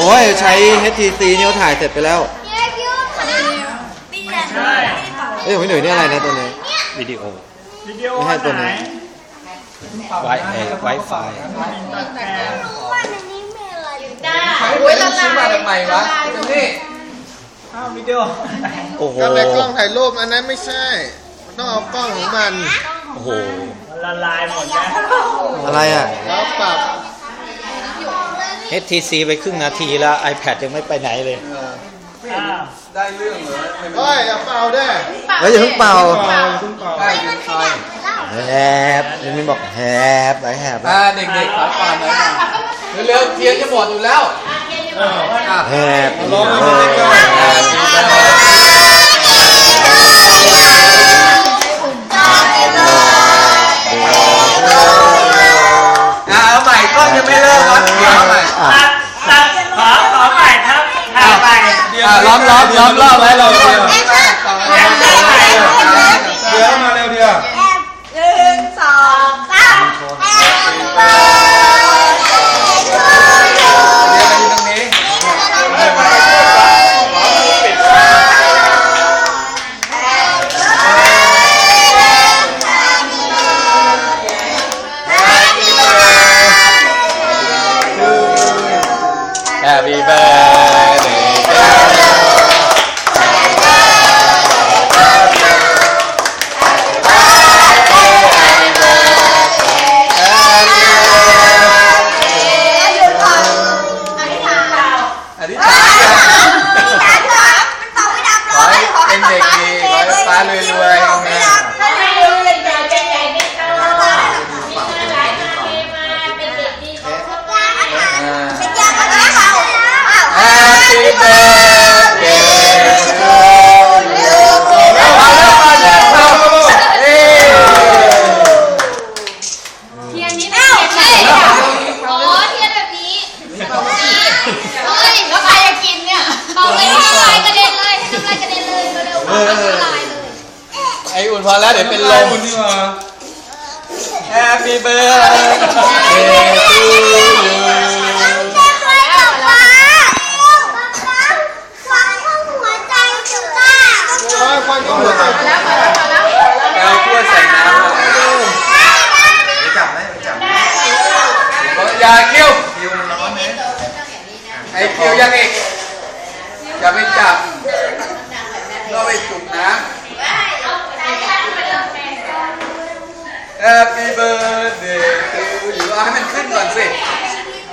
โอ้ยใช้ HTC นี่เขาถ่ายเสร็จไปแล้วใช่เอ้ยหนุ่ยนี่อะไรนะตัวนี้วิดีโอวิดีโอไม่ให้ตัวนนี้ไวเอไวไฟตัดแทนโอ้ยละลายมาทำไมวะนี่อ้าววิดีโอโอ้โหก็ในกล้องถ่ายรูปอันนั้นไม่ใช่ มันต้องเอากล้องของมัน โอ้โหละลายหมดแล้วอะไรอะแล้วปรับ HTC ไปครึ่งนาทีแล้ว iPad ยังไม่ไปไหนเลยอ้าวได้เรื่องเหรอไม่เฮ้ยอย่าเป่าด้วยเฮ้ยอย่าเพิ่งเป่าเป่าเพิ่งเป่าได้ยินใครแฮบยังมีบอกแฮบไรแฮบอ่าเด็กๆขอป่านหน่อยนะเร็วๆเทียนจะหมดอยู่แล้วอะ แฮบร้องให้มันได้ก่ ล้อมล้อมล้อมรอบไว้เราเดียวเดี๋ยวมาเร็วเดียวเดี๋ยวไปอยู่ตรงนี้ Happy birthday ขอ นพอแล้วเดี๋ยวเป็นลมนี่ว่า Happy birthday to you โอ้ยควันก็หัวใจเอาถ้วยใส่น้ำมาอย่าเคี้ยวไอ้เคี้ยวยังอีก อย่าไปจับก็ไปจุกน้ำ Happy birthday to you. เอาให้มันขึ้นก่อนสิ